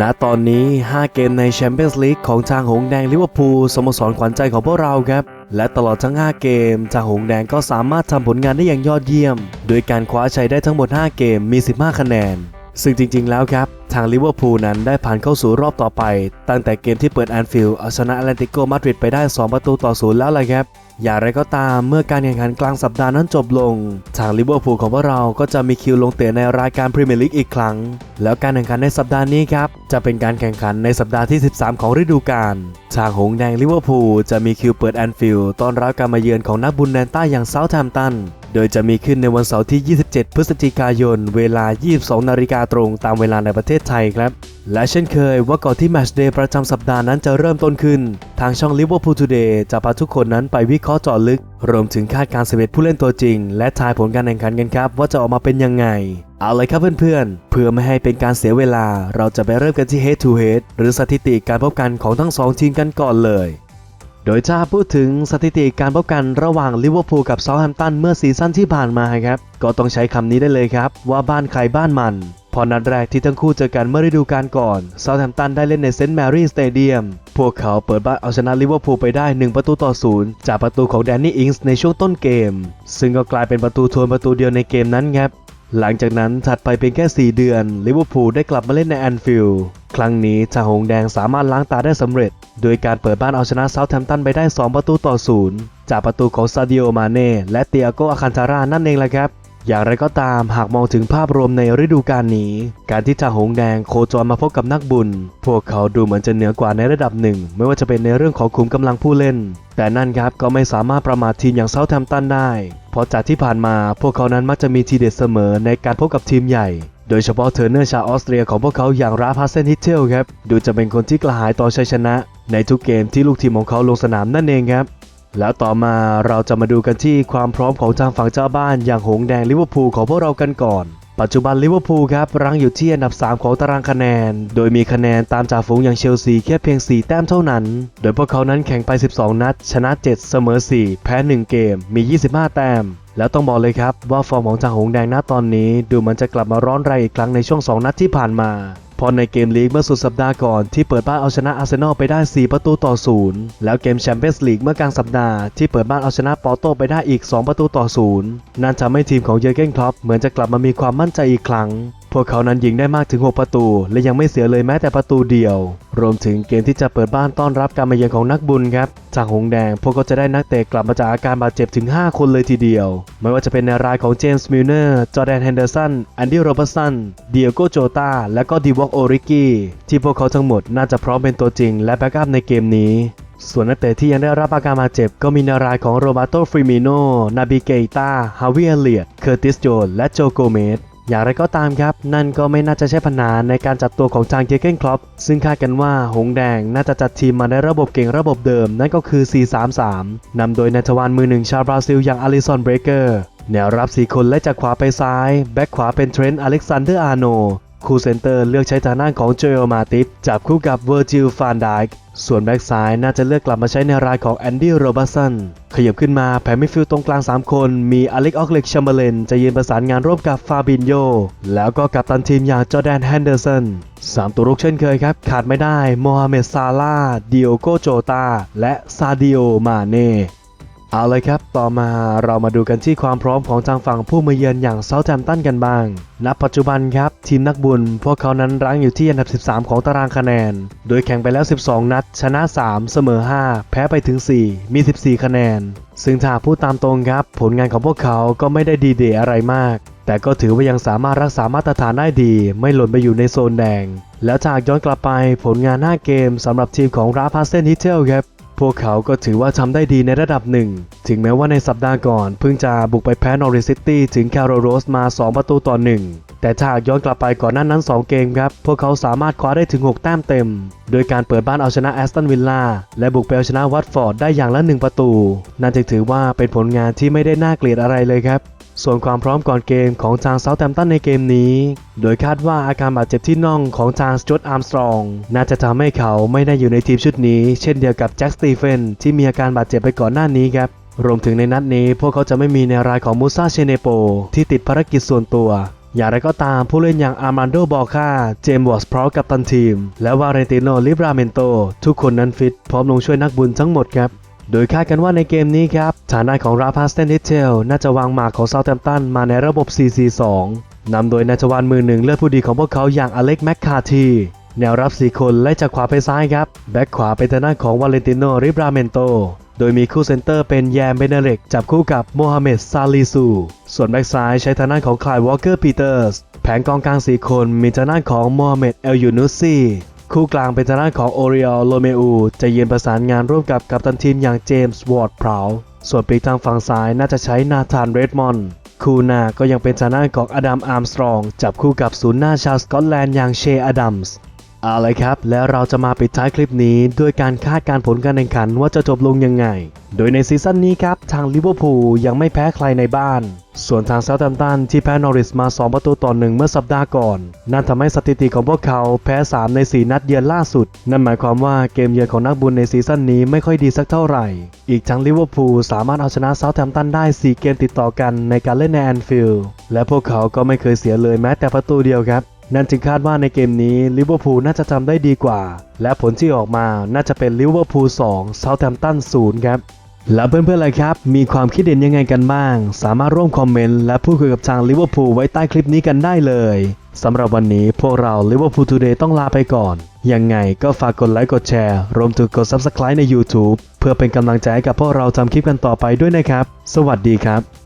ณตอนนี้ 5 เกมในแชมเปี้ยนส์ลีกของทางหงส์แดงลิเวอร์พูลสโมสรขวัญใจของพวกเราครับ และตลอดทั้ง 5 เกม ทางหงส์แดงก็สามารถทำผลงานได้อย่างยอดเยี่ยม โดยการคว้าชัยได้ทั้งหมด 5 เกมมี 15 คะแนน ซึ่งจริง ๆ แล้วครับ ทางลิเวอร์พูลนั้นได้ผ่านเข้าสู่รอบต่อไป ตั้งแต่เกมที่เปิดแอนฟิลด์เอาชนะแอตเลติโกมาดริดไปได้ 2 ประตูต่อศูนย์แล้วเลยครับ อย่างไรก็ตามเมื่อการแข่งขันกลางสัปดาห์นั้นจบลง ทางลิเวอร์พูลของพวกเราก็จะมีคิวลงเตะในรายการพรีเมียร์ลีกอีกครั้ง แล้วการแข่งขันในสัปดาห์นี้ครับ จะเป็นการแข่งขันในสัปดาห์ที่ 13 ของฤดูกาลทางหงแดงลิเวอร์พูลจะมีคิวเปิดแอนฟิลด์ต้อนรับการมาเยือนของนักบุญแดนใต้อย่างเซาท์แฮมป์ตัน โดยจะมีขึ้นในวันเสาร์ที่ 27 พฤศจิกายน เวลา 22 นาฬิกาตรงตามเวลาในประเทศไทยครับ และเช่นเคยว่าก่อนที่แมตช์เดย์ประจำสัปดาห์นั้นจะเริ่มต้นขึ้น ทางช่อง Liverpool Today จะพาทุกคนนั้นไปวิเคราะห์เจาะลึก รวมถึงคาดการณ์11ผู้เล่นตัวจริง และทายผลการแข่งขันกันครับ ว่าจะออกมาเป็นยังไง เอาเลยครับเพื่อนๆ เพื่อไม่ให้เป็นการเสียเวลา เราจะไปเริ่มกันที่ Head to Head หรือสถิติการพบกันของทั้งสองทีมกันก่อนเลย โดยถ้าพูดถึงสถิติการพบกันระหว่างลิเวอร์พูลกับเซาท์แฮมป์ตันเมื่อซีซั่นที่ผ่านมาครับก็ต้องใช้คำนี้ได้เลยครับ ว่าบ้านใครบ้านมัน พอนัดแรกที่ทั้งคู่เจอกันเมื่อฤดูกาลก่อนเซาท์แฮมป์ตันได้เล่นในเซนต์แมรี่สเตเดียมพวกเขาเปิดบ้านเอาชนะลิเวอร์พูลไปได้ 1 ประตูต่อศูนย์จากประตูของแดนนี่อิงส์ในช่วงต้นเกม ซึ่งก็กลายเป็นประตูทวนประตูเดียวในเกมนั้นครับหลังจากนั้นถัดไปเพียงแค่ 4 เดือนลิเวอร์พูลได้กลับมาเล่นในแอนฟิลด์ครั้งนี้ทาหงแดงสามารถล้างตาได้สำเร็จ โดยการเปิดบ้านเอาชนะเซาท์แฮมป์ตันไปได้ 2 ประตูต่อศูนย์จากประตูของซาดิโอมาเน่และเตียโกอาคันทารานั่นเองแหละครับ อย่างไรก็ตามหากมองถึงภาพรวมในฤดูกาลนี้ การที่ทางหงแดงโคจรมาพบกับนักบุญ พวกเขาดูเหมือนจะเหนือกว่าในระดับหนึ่ง ไม่ว่าจะเป็นในเรื่องของขุมกำลังผู้เล่น แต่นั่นครับก็ไม่สามารถประมาททีมอย่างเซาท์แฮมป์ตันได้ เพราะจากที่ผ่านมาพวกเขานั้นมักจะมีทีเด็ดเสมอในการพบกับทีมใหญ่ โดยเฉพาะเทอร์เนอร์ชาวออสเตรียของพวกเขาอย่างราฟาเซนฮิตเทลครับ ดูจะเป็นคนที่กระหายต่อชัยชนะ ในทุกเกมที่ลูกทีมของเขาลงสนามนั่นเองครับ แล้วต่อมาเราจะมาดูกันที่ความพร้อมของทางฝั่งเจ้าบ้านอย่างหงแดงลิเวอร์พูลของพวกเรากันก่อน ปัจจุบันลิเวอร์พูลครับรั้งอยู่ที่อันดับ 3 ของตารางคะแนน โดยมีคะแนนตามจ่าฝูงอย่างเชลซีแค่เพียง 4 แต้มเท่านั้น โดยพวกเขานั้นแข่งไป 12 นัด ชนะ 7 เสมอ 4 แพ้ 1 เกม มี 25 แต้ม แล้วต้องบอกเลยครับว่าฟอร์มของจ่าหงแดงณตอนนี้ ดูเหมันจะกลับมาร้อนแรงอีกครั้งในช่วง 2 นัดที่ผ่านมา พอในเกมลีกเมื่อสุดสัปดาห์ก่อนที่เปิดบ้านเอาชนะอาร์เซนอลไปได้ 4 ประตูต่อ 0 แล้วเกมแชมเปี้ยนส์ลีกเมื่อกลางสัปดาห์ที่เปิดบ้านเอาชนะปอร์โตไปได้อีก 2 ประตูต่อ 0 นั่นทำให้ทีมของเยอร์เก้นคล็อปเหมือนจะกลับมามีความมั่นใจอีกครั้งพวกเขานั้นยิงได้มากถึง 6 ประตู และยังไม่เสียเลยแม้แต่ประตูเดียว รวมถึงเกมที่จะเปิดบ้านต้อนรับการมาเยือนของนักบุญครับ จากหงแดง พวกเขาจะได้นักเตะกลับมาจากอาการบาดเจ็บถึง 5 คนเลยทีเดียว ไม่ว่าจะเป็นในรายของเจมส์มิลเนอร์ จอร์แดนเฮนเดอร์สัน แอนดี้โรเบอร์สัน เดียโกโจตา และก็ดีวอกโอริกี้ ที่พวกเขาทั้งหมดน่าจะพร้อมเป็นตัวจริง และแบ็กอัพในเกมนี้ส่วนนักเตะที่ยังได้รับอาการบาดเจ็บก็มีนารายของโรบาโตฟริมิโน นาบิเกตาฮาวิเอเลียตเคอร์ติสโจนและโจโกเมส อย่างไรก็ตามครับ นั่นก็ไม่น่าจะใช่ปัญหาในการจัดตัวของจางเจเกนคลอปซึ่งคาดกันว่าหงแดงน่าจะจัดทีมมาในระบบเก่งระบบเดิม นั่นก็คือ 4-3-3 นำโดยนายทวารมือหนึ่งชาวบราซิลอย่างอาริซอนเบรเกอร์แนวรับ 4 คนและจากขวาไปซ้าย แบ็คขวาเป็นเทรนต์อเล็กซานเดอร์อาร์โน คู่เซนเตอร์เลือกใช้ทางด้านของเจอร์มาติฟจับคู่กับเวอร์จิลฟานไดค์ส่วนแบ็กซ้ายน่าจะเลือกกลับมาใช้ในรายของแอนดี้โรบัสันขยับขึ้นมาแผงมิฟิลตรงกลาง 3 คน มีอเล็กออกเล็กชัมเบอร์เลนจะยืนประสานงานร่วมกับฟาบินโยแล้วก็กับตันทีมอย่างจอแดนแฮนเดอร์สันสามตัวรุกเช่นเคยครับ ขาดไม่ได้โมฮัมเหม็ดซาลาดิโอโกโจตาและซาดิโอมาเน่ เอาเลยครับ ต่อมาเรามาดูกันที่ความพร้อมของทางฝั่งผู้มาเยือนอย่างเซาท์แฮมป์ตันกันบ้าง ณ ปัจจุบันครับ ทีมนักบุญ พวกเขานั้นรั้งอยู่ที่อันดับ 13 ของตารางคะแนน โดยแข่งไปแล้ว 12 นัด ชนะ 3 เสมอ 5 แพ้ไปถึง 4 มี 14 คะแนน ซึ่งถ้าพูดตามตรงครับ ผลงานของพวกเขาก็ไม่ได้ดีเดอะไรมาก แต่ก็ถือว่ายังสามารถรักษามาตรฐานได้ดี ไม่หล่นไปอยู่ในโซนแดง แล้วจากย้อนกลับไปผลงาน 5 เกมสำหรับทีมของราพาเซนฮิเทลครับ พวกเขาก็ถือว่าทำได้ดีในระดับหนึ่ง ถึงแม้ว่าในสัปดาห์ก่อน เพิ่งจะบุกไปแพ้นอริซิตี้ถึงคโรโรสมา 2 ประตูต่อ 1 แต่ถ้าหากย้อนกลับไปก่อนหน้านั้น 2 เกมครับ พวกเขาสามารถคว้าได้ถึง 6 แต้มเต็ม โดยการเปิดบ้านเอาชนะแอสตันวิลล่าและบุกไปเอาชนะวัตฟอร์ดได้อย่างละ 1 ประตู นั่นจึงถือว่าเป็นผลงานที่ไม่ได้น่าเกลียดอะไรเลยครับ ส่วนความพร้อมก่อนเกมของทางเซาท์แ a มตันในเกมนี้ โดยคาดว่าอาการบาดเจ็บที่น่องของทางสจวตอาร์มสตรอง น่าจะทำให้เขาไม่ได้อยู่ในทีมชุดนี้ เช่นเดียวกับแจ็คสตีเฟนที่มีอาการบาดเจ็บไปก่อนหน้านี้ครับ รวมถึงในนัดนี้พวกเขาจะไม่มีในรายของมูซาเชเนโปที่ติดภารกิจส่วนตัว อย่างไรก็ตามผู้เล่นอย่างอาร์มันโดบอคาเจมส์วอร์สพร้อมกับตันทีม และวาเรติโนลิบราเมนโต ทุกคนนั้นฟิตพร้อมลงช่วยนักบุญทั้งหมดครับ โดยคาดกันว่าในเกมนี้ครับ ฐานะของราพาสเตนนิเทลน่าจะวางหมากของเซาท์แ m มตันมาในระบบ 4-4-2นำโดยนาจวานมือหนึ่งเลือดผู้ดีของพวกเขาอย่างอเล็กแมคคาทีแนวรับ 4 คนไล่จากขวาไปซ้ายครับ แบ็คขวาเป็นทางด้านของวาเลนติโนริบราเมนโต โดยมีคู่เซนเตอร์เป็นแยมเบเนเล็กจับคู่กับโมฮัมเหม็ดซาลีซู ส่วนแบ็กซ้ายใช้ทางด้านของคลายวอลเกอร์ปีเตอร์ส แผงกองกลาง 4 คนมีทางด้านของโมฮัมเหม็ดเอลยูนุสซี คู่กลางเป็นทางด้านของโอริออลโลเมอูจะยืนประสานงานร่วมกับกัปตันทีมอย่างเจมส์วอร์ดพราวส่วนปีกทางฝั่งซ้ายน่าจะใช้นาธานเรดมอนด์คู่หน้าก็ยังเป็นทางด้านของอดัมอาร์มสตรอง จับคู่กับศูนย์หน้าชาวสกอตแลนด์อย่างเชอดัมส์ เอาเลยครับ แล้วเราจะมาปิดท้ายคลิปนี้ด้วยการคาดการผลการแข่งขันว่าจะจบลงยังไง โดยในซีซั่นนี้ครับ ทางลิเวอร์พูลยังไม่แพ้ใครในบ้าน ส่วนทางเซาท์แ m มตันที่แพ้นอริสมา 2 ประตูต่อหนึ่งเมื่อสัปดาห์ก่อน นั่นทำให้สถิติของพวกเขาแพ้ 3 ใน 4 นัดเยือนล่าสุด นั่นหมายความว่าเกมเยือนของนักบุญในซีซั่นนี้ไม่ค่อยดีสักเท่าไหร่ อีกทั้งลิเวอร์พูลสามารถเอาชนะเซาท์แ m มตันได้ 4 เกมติดต่อกันในการเล่นในแอนฟิลด์และพวกเขาก็ไม่เคยเสียเลยแม้แต่ประตูเดียวครับ นั่นจึงคาดว่าในเกมนี้ลิเวอร์พูลน่าจะทำได้ดีกว่า และผลที่ออกมาน่าจะเป็นลิเวอร์พูล2เซาท์แ m มตัน0ครับแล้วเพื่อนๆล่ะครับ มีความคิดเห็นยังไงกันบ้าง สามารถร่วมคอมเมนต์และพูดคุยกับทางลิเวอร์พูลไว้ใต้คลิปนี้กันได้เลยสำหรับวันนี้พวกเราลิเวอร์พูลทูเดย์ต้องลาไปก่อน ยังไงก็ฝากกดไลค์กดแชร์รวมถึงกด Subscribe ใน YouTube เพื่อเป็นกำลังใจให้กับพวกเราทำคลิปกันต่อไปด้วยนะครับ สวัสดีครับ